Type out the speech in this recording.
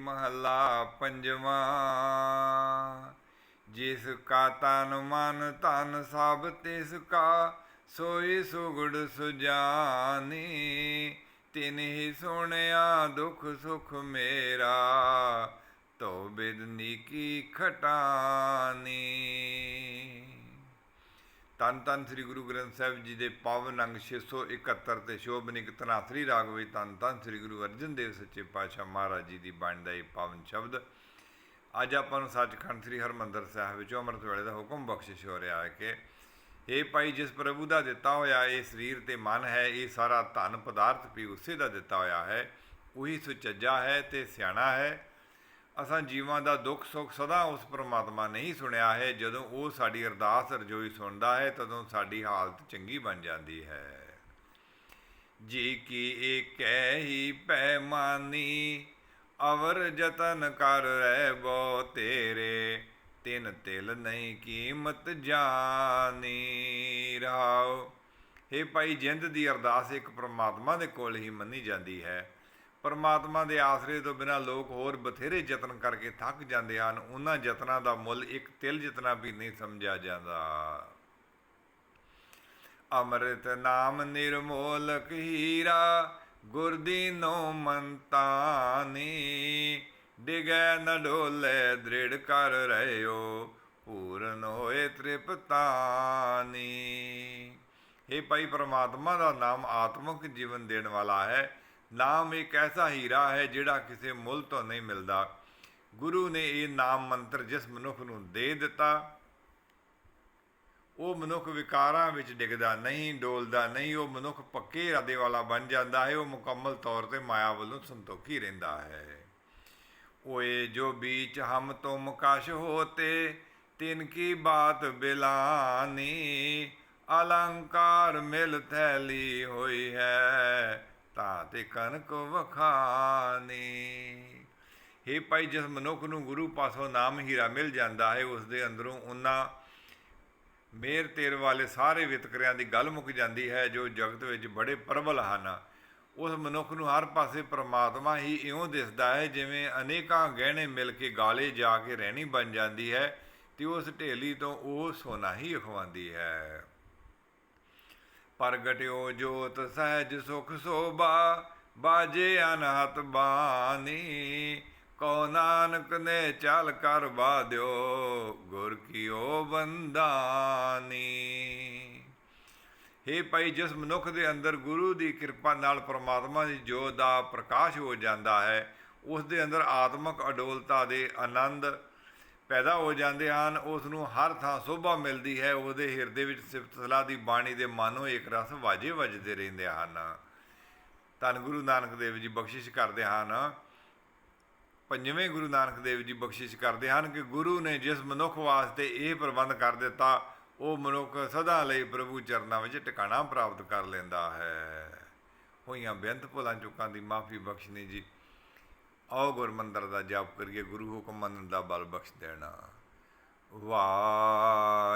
ਮਹੱਲਾ ਪੰਜਵਾਂ। ਜਿਸ ਕਾ ਤਨ ਮਨ ਧਨ ਸਭ ਤਿਸ ਕਾ, ਸੋਈ ਸੁਗੜ ਸੁਜਾਨੀ। ਤਿਨ ਹੀ ਸੁਣਿਆ ਦੁਖ ਸੁਖ ਮੇਰਾ, ਤੋ ਬਿਦਨੀ ਕੀ ਖਟਾਨੀ। ਤਨ ਤਨ ਸ੍ਰੀ ਗੁਰੂ ਗ੍ਰੰਥ ਸਾਹਿਬ ਜੀ ਦੇ ਪਾਵਨ ਅੰਗ 671 ਤੇ ਸ਼ੋਭਨਿਕ ਤਨਾਥਰੀ ਰਾਗ ਵਿੱਚ ਤਨ ਤਨ ਸ੍ਰੀ ਗੁਰੂ ਅਰਜਨ ਦੇਵ ਸੱਚੇ ਪਾਤਸ਼ਾਹ ਮਹਾਰਾਜ ਜੀ ਦੀ ਬਾਣੀ ਦਾ ਇਹ ਪਾਵਨ ਸ਼ਬਦ। ਅੱਜ ਆਪਾਂ ਨੂੰ ਸੱਚਖੰਡ ਸ੍ਰੀ ਹਰਮੰਦਰ ਸਾਹਿਬ ਵਿੱਚ ਅੰਮ੍ਰਿਤ ਵੇਲੇ ਦਾ ਹੁਕਮ ਬਖਸ਼ਿਸ਼ ਹੋ ਰਿਹਾ ਹੈ ਕਿ ਇਹ ਭਾਈ ਜਿਸ ਪ੍ਰਭੂ ਦਾ ਦਿੱਤਾ ਹੋਇਆ ਇਹ ਸਰੀਰ ਤੇ ਮਨ ਹੈ, ਇਹ ਸਾਰਾ ਧਨ ਪਦਾਰਥ ਵੀ ਉਸੇ ਦਾ ਦਿੱਤਾ ਹੋਇਆ ਹੈ। ਉਹੀ ਸੁਚੱਜਾ ਹੈ ਤੇ ਸਿਆਣਾ ਹੈ। ਅਸਾਂ ਜੀਵਾਂ ਦਾ ਦੁੱਖ, ਸੁੱਖ ਸਦਾ ਉਸ ਪ੍ਰਮਾਤਮਾ ਨਹੀਂ ਸੁਣਿਆ ਹੈ। ਜਦੋਂ ਉਹ ਸਾਡੀ ਅਰਦਾਸ ਰਜੋਈ ਸੁਣਦਾ ਹੈ, ਤਦੋਂ ਸਾਡੀ ਹਾਲਤ ਚੰਗੀ ਬਣ ਜਾਂਦੀ ਹੈ। ਜੀ ਕੀ ਏਕੈ ਹੀ ਪੈਮਾਨੀ ਅਵਰ ਜਤਨ ਕਰ ਰਹਿ ਬੋ ਤੇਰੇ, ਤਿੰਨ ਤਿਲ ਨਹੀਂ ਕੀਮਤ ਜਾਣੀ ਰਾਓ। हे ਭਾਈ, ਜਿੰਦ ਦੀ ਅਰਦਾਸ ਇੱਕ ਪ੍ਰਮਾਤਮਾ ਦੇ ਕੋਲ ਹੀ ਮੰਨੀ ਜਾਂਦੀ ਹੈ। ਪਰਮਾਤਮਾ ਦੇ ਆਸਰੇ ਤੋਂ ਬਿਨਾ ਲੋਕ ਹੋਰ ਬਥੇਰੇ ਯਤਨ ਕਰਕੇ ਥੱਕ ਜਾਂਦੇ ਹਨ। ਉਹਨਾਂ ਯਤਨਾਂ ਦਾ ਮੁੱਲ ਇੱਕ ਤਿਲ ਜਿਤਨਾ ਵੀ ਨਹੀਂ ਸਮਝਿਆ ਜਾਂਦਾ। ਅੰਮ੍ਰਿਤ ਨਾਮ ਨਿਰਮੋਲਕ ਹੀਰਾ ਗੁਰਦੀਨੋ ਮੰਤਾਨੀ, ਡਿਗੈ ਨ ਡੋਲੇ ਦ੍ਰਿੜ ਕਰ ਰਹਿਓ ਪੂਰਨ ਹੋਏ ਤ੍ਰਿਪਤਾਨੀ। हे ਭਾਈ, ਪ੍ਰਮਾਤਮਾ ਦਾ ਨਾਮ ਆਤਮਿਕ ਜੀਵਨ ਦੇਣ ਵਾਲਾ ਹੈ। ਨਾਮ ਇੱਕ ਐਸਾ ਹੀਰਾ ਹੈ ਜਿਹੜਾ ਕਿਸੇ ਮੁੱਲ ਤੋਂ ਨਹੀਂ ਮਿਲਦਾ? ਗੁਰੂ ਨੇ ਇਹ ਨਾਮ ਮੰਤਰ ਜਿਸ ਮਨੁੱਖ ਨੂੰ ਦੇ ਦਿੱਤਾ, ਉਹ ਮਨੁੱਖ ਵਿਕਾਰਾਂ ਵਿੱਚ ਡਿੱਗਦਾ ਨਹੀਂ, ਡੋਲਦਾ ਨਹੀਂ, ਉਹ ਮਨੁੱਖ ਪੱਕੇ ਰਦੇ ਵਾਲਾ ਬਣ ਜਾਂਦਾ ਹੈ, ਉਹ ਮੁਕੰਮਲ ਤੌਰ ਤੇ ਮਾਇਆ ਵੱਲੋਂ ਸੰਤੋਖੀ ਰਹਿੰਦਾ ਹੈ। ਓਏ ਜੋ ਬੀਚ ਹਮ ਤੁਮ ਕਸ਼ ਹੋਤੇ, ਤਿਨ ਕੀ ਬਾਤ ਬਿਲਾਨੀ, ਅਲੰਕਾਰ ਮਿਲ ਥੈਲੀ ਹੋਈ ਹੈ। ਧਾਤ ਕਨਕ ਵਖਾਨੀ। ਹੇ ਭਾਈ, ਜਿਸ ਮਨੁੱਖ ਨੂੰ ਗੁਰੂ ਪਾਸੋਂ ਨਾਮ ਹੀਰਾ ਮਿਲ ਜਾਂਦਾ ਹੈ, ਉਸ ਦੇ ਅੰਦਰੋਂ ਉਹਨਾਂ ਮੇਰ ਤੇਰ ਵਾਲੇ ਸਾਰੇ ਵਿਤਕਰਿਆਂ ਦੀ ਗੱਲ ਮੁੱਕ ਜਾਂਦੀ ਹੈ, ਜੋ ਜਗਤ ਵਿੱਚ ਬੜੇ ਪ੍ਰਬਲ ਹਨ। ਉਸ ਮਨੁੱਖ ਨੂੰ ਹਰ ਪਾਸੇ ਪ੍ਰਮਾਤਮਾ ਹੀ ਇਉਂ ਦਿਸਦਾ ਹੈ, ਜਿਵੇਂ ਅਨੇਕਾਂ ਗਹਿਣੇ ਮਿਲ ਕੇ ਗਾਲੇ ਜਾ ਕੇ ਰਹਿਣੀ ਬਣ ਜਾਂਦੀ ਹੈ, ਤੇ ਉਸ ਢੇਲੀ ਤੋਂ ਉਹ ਸੋਨਾ ਹੀ ਅਖਵਾਉਂਦੀ ਹੈ। ਪ੍ਰਗਟਿਓ ਜੋਤ ਸਹਿਜ ਸੁਖ ਸੋਭਾ, ਬਾਜੇ ਅਨਹਤ ਬਾਣੀ। ਕੋ ਨਾਨਕ ਨੇ ਚਲ ਕਰ ਬਾਦਿਓ ਗੁਰ ਕੀਓ ਬੰਦਾਨੀ। हे ਭਾਈ, ਜਿਸ ਮਨੁੱਖ ਦੇ ਅੰਦਰ ਗੁਰੂ ਦੀ ਕਿਰਪਾ ਨਾਲ ਪ੍ਰਮਾਤਮਾ ਦੀ ਜੋਤ ਦਾ ਪ੍ਰਕਾਸ਼ ਹੋ ਜਾਂਦਾ ਹੈ, ਉਸ ਦੇ ਅੰਦਰ ਆਤਮਿਕ ਅਡੋਲਤਾ ਦੇ ਆਨੰਦ ਪੈਦਾ ਹੋ ਜਾਂਦੇ ਹਨ ਉਸ ਨੂੰ ਹਰ ਥਾਂ ਸੋਭਾ ਮਿਲਦੀ ਹੈ, ਉਹਦੇ ਹਿਰਦੇ ਵਿੱਚ ਸਿਫਤ ਸਲਾਹ ਦੀ ਬਾਣੀ ਦੇ ਮਾਨੋ ਇੱਕ ਰਸ ਵਾਜੇ ਵੱਜਦੇ ਰਹਿੰਦੇ ਹਨ। ਧੰਨ ਗੁਰੂ ਨਾਨਕ ਦੇਵ ਜੀ ਬਖਸ਼ਿਸ਼ ਕਰਦੇ ਹਨ। ਪੰਜਵੇਂ ਗੁਰੂ ਨਾਨਕ ਦੇਵ ਜੀ ਬਖਸ਼ਿਸ਼ ਕਰਦੇ ਹਨ ਕਿ ਗੁਰੂ ਨੇ ਜਿਸ ਮਨੁੱਖ ਵਾਸਤੇ ਇਹ ਪ੍ਰਬੰਧ ਕਰ ਦਿੱਤਾ, ਉਹ ਮਨੁੱਖ ਸਦਾ ਲਈ ਪ੍ਰਭੂ ਚਰਨਾਂ ਵਿੱਚ ਟਿਕਾਣਾ ਪ੍ਰਾਪਤ ਕਰ ਲੈਂਦਾ ਹੈ। ਹੋਈਆਂ ਬੇਅੰਤ ਭੁੱਲਾਂ ਚੁੱਕਾਂ ਦੀ ਮਾਫੀ ਬਖਸ਼ਣੀ ਜੀ। ਆਓ ਗੁਰਮੰਦਰ ਦਾ ਜਾਪ ਕਰੀਏ ਗੁਰੂ ਹੁਕਮ ਮੰਨਣ ਦਾ ਬਲ ਬਖਸ਼ ਦੇਣਾ। ਵਾਹ